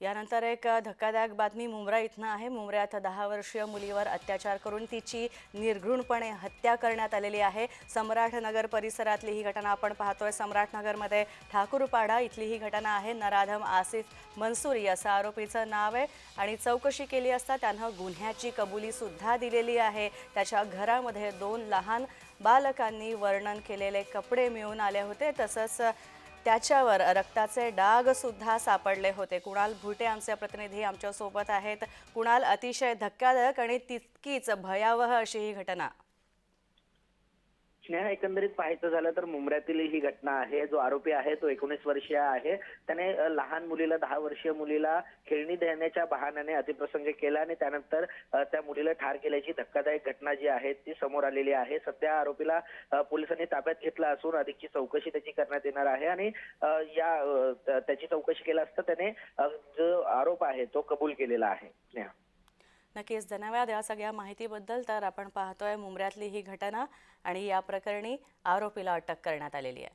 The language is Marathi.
यानंतर एक धक्कादायक बातमी मुंब्रा इथनं आहे. मुंबऱ्यात दहा वर्षीय मुलीवर अत्याचार करून तिची निर्घृणपणे हत्या करण्यात आलेली आहे. सम्राटनगर परिसरातली ही घटना आपण पाहतोय. सम्राटनगरमध्ये ठाकूरपाडा इथली ही घटना आहे. नराधम आसिफ मनसुरी असं आरोपीचं नाव आहे आणि चौकशी केली असता त्यानं गुन्ह्याची कबुलीसुद्धा दिलेली आहे. त्याच्या घरामध्ये दोन लहान बालकांनी वर्णन केलेले कपडे मिळून आले होते. तसंच त्याच्यावर रक्ताचे डाग सुद्धा सापडले होते. कुणाल भुटे आमचे प्रतिनिधी आमच्यासोबत आहेत. कुणाल अतिशय धक्कादायक आणि तितकीच भयावह अशी ही घटना. स्नेहा एकंदरीत पाहायचं झालं तर मुंबऱ्यातील ही घटना आहे जो आरोपी आहे तो एकोणीस वर्षीय आहे. त्याने लहान मुलीला दहा वर्षीय मुलीला खेळणी देण्याच्या बहाण्याने अतिप्रसंग केला आणि त्यानंतर त्या मुलीला ठार केल्याची धक्कादायक घटना जी आहे ती समोर आलेली आहे. सध्या आरोपीला पोलिसांनी ताब्यात घेतला असून अधिकची चौकशी त्याची करण्यात येणार आहे आणि या त्याची चौकशी केला असता त्याने जो आरोप आहे तो कबूल केलेला आहे. स्नेहा नक्कीच. धन्यवाद या सगळ्या माहितीबद्दल. तर आपण पाहतोय मुंबऱ्यातली ही घटना आणि या प्रकरणी आरोपीला अटक करण्यात आलेली आहे.